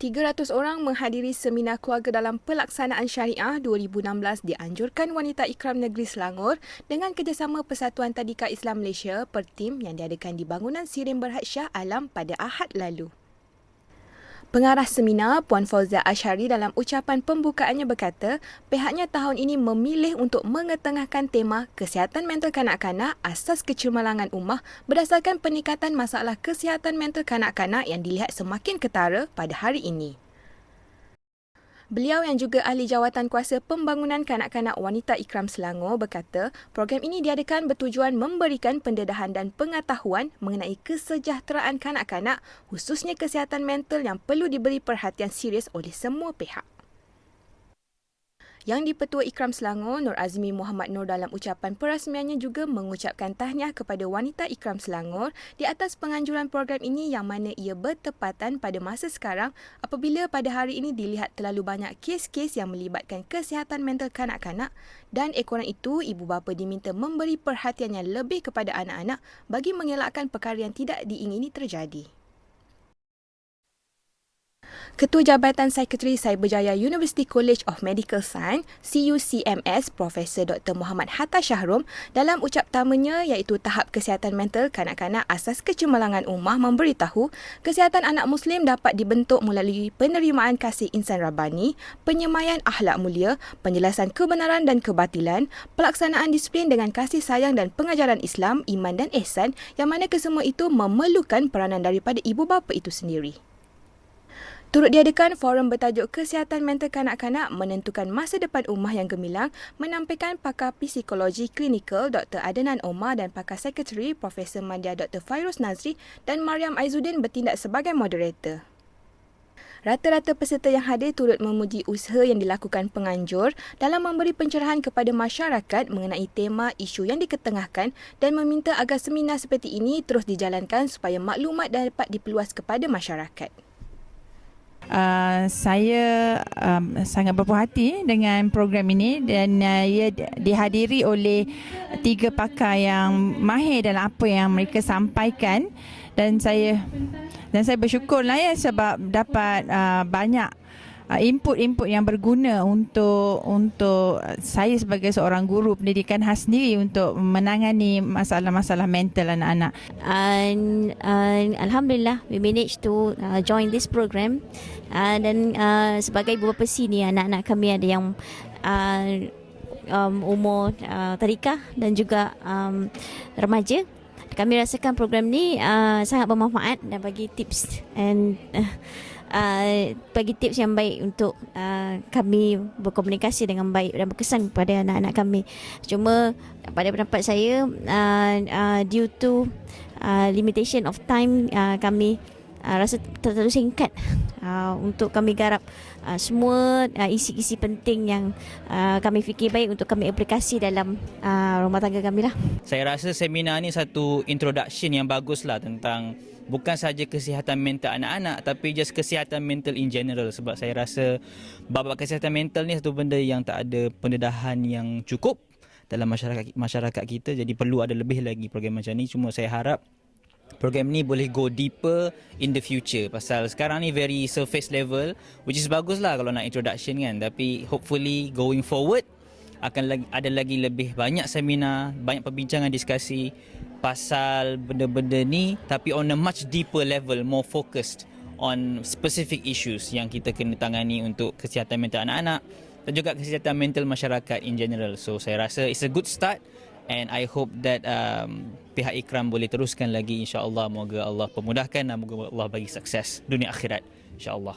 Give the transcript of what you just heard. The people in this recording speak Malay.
300 orang menghadiri seminar keluarga dalam pelaksanaan syariah 2016 dianjurkan wanita ikram negeri Selangor dengan kerjasama Persatuan Tadika Islam Malaysia Pertim yang diadakan di bangunan Sirim Berhad Shah Alam pada Ahad lalu. Pengarah seminar Puan Fauzia Ashari dalam ucapan pembukaannya berkata, pihaknya tahun ini memilih untuk mengetengahkan tema kesihatan mental kanak-kanak asas kecemerlangan ummah berdasarkan peningkatan masalah kesihatan mental kanak-kanak yang dilihat semakin ketara pada hari ini. Beliau yang juga ahli jawatan kuasa pembangunan kanak-kanak wanita Ikram Selangor berkata, program ini diadakan bertujuan memberikan pendedahan dan pengetahuan mengenai kesejahteraan kanak-kanak khususnya kesihatan mental yang perlu diberi perhatian serius oleh semua pihak. Yang di-Petua Ikram Selangor, Nur Azmi Muhammad Nur dalam ucapan perasmiannya juga mengucapkan tahniah kepada wanita Ikram Selangor di atas penganjuran program ini yang mana ia bertepatan pada masa sekarang apabila pada hari ini dilihat terlalu banyak kes-kes yang melibatkan kesihatan mental kanak-kanak dan ekoran itu ibu bapa diminta memberi perhatiannya lebih kepada anak-anak bagi mengelakkan perkara yang tidak diingini terjadi. Ketua Jabatan Sekretari Cyberjaya University College of Medical Science, CUCMS, Profesor Dr. Muhammad Hatta Syahrum dalam ucap tamanya iaitu tahap kesihatan mental kanak-kanak asas kecemerlangan ummah memberitahu kesihatan anak muslim dapat dibentuk melalui penerimaan kasih insan rabani, penyemayan ahlak mulia, penjelasan kebenaran dan kebatilan, pelaksanaan disiplin dengan kasih sayang dan pengajaran Islam, iman dan ihsan yang mana kesemua itu memerlukan peranan daripada ibu bapa itu sendiri. Turut diadakan forum bertajuk Kesihatan Mental Kanak-Kanak Menentukan Masa Depan Ummah yang Gemilang menampilkan pakar psikologi klinikal Dr. Adenan Omar dan pakar sekretari Profesor Madya Dr. Fairuz Nazri dan Mariam Aizuddin bertindak sebagai moderator. Rata-rata peserta yang hadir turut memuji usaha yang dilakukan penganjur dalam memberi pencerahan kepada masyarakat mengenai tema isu yang diketengahkan dan meminta agar seminar seperti ini terus dijalankan supaya maklumat dapat diperluas kepada masyarakat. Uh, saya um, sangat berpuas hati dengan program ini dan uh, ia dihadiri oleh tiga pakar yang mahir dalam apa yang mereka sampaikan. Dan saya dan saya bersyukurlah ya sebab dapat uh, banyak input-input yang berguna untuk untuk saya sebagai seorang guru pendidikan khas sendiri untuk menangani masalah-masalah mental anak-anak. And, uh, Alhamdulillah, we managed to uh, join this program. Uh, dan uh, sebagai ibu bapa sini, anak-anak kami ada yang uh, um, umur uh, tarikah dan juga um, remaja. Kami rasakan program ni uh, sangat bermanfaat dan bagi tips and uh, uh, bagi tips yang baik untuk uh, kami berkomunikasi dengan baik dan berkesan kepada anak-anak kami. Cuma pada pendapat saya uh, uh, due to uh, limitation of time uh, kami uh, rasa terlalu singkat. Uh, untuk kami garap uh, semua uh, isi-isi penting yang uh, kami fikir baik untuk kami aplikasi dalam uh, rumah tangga kami lah. Saya rasa seminar ni satu introduction yang bagus lah tentang bukan saja kesihatan mental anak-anak tapi just kesihatan mental in general. Sebab saya rasa bab kesihatan mental ni satu benda yang tak ada pendedahan yang cukup dalam masyarakat masyarakat kita. Jadi perlu ada lebih lagi program macam ni. Cuma saya harap program ni boleh go deeper in the future. Pasal sekarang ni very surface level which is bagus lah kalau nak introduction kan. Tapi hopefully going forward akan lagi, ada lagi lebih banyak seminar, banyak perbincangan diskusi pasal benda-benda ni tapi on a much deeper level, more focused on specific issues yang kita kena tangani untuk kesihatan mental anak-anak dan juga kesihatan mental masyarakat in general. So saya rasa it's a good start and I hope that um, pihak Ikram boleh teruskan lagi insya-Allah. Moga Allah pemudahkan dan moga Allah bagi sukses dunia akhirat insya-Allah.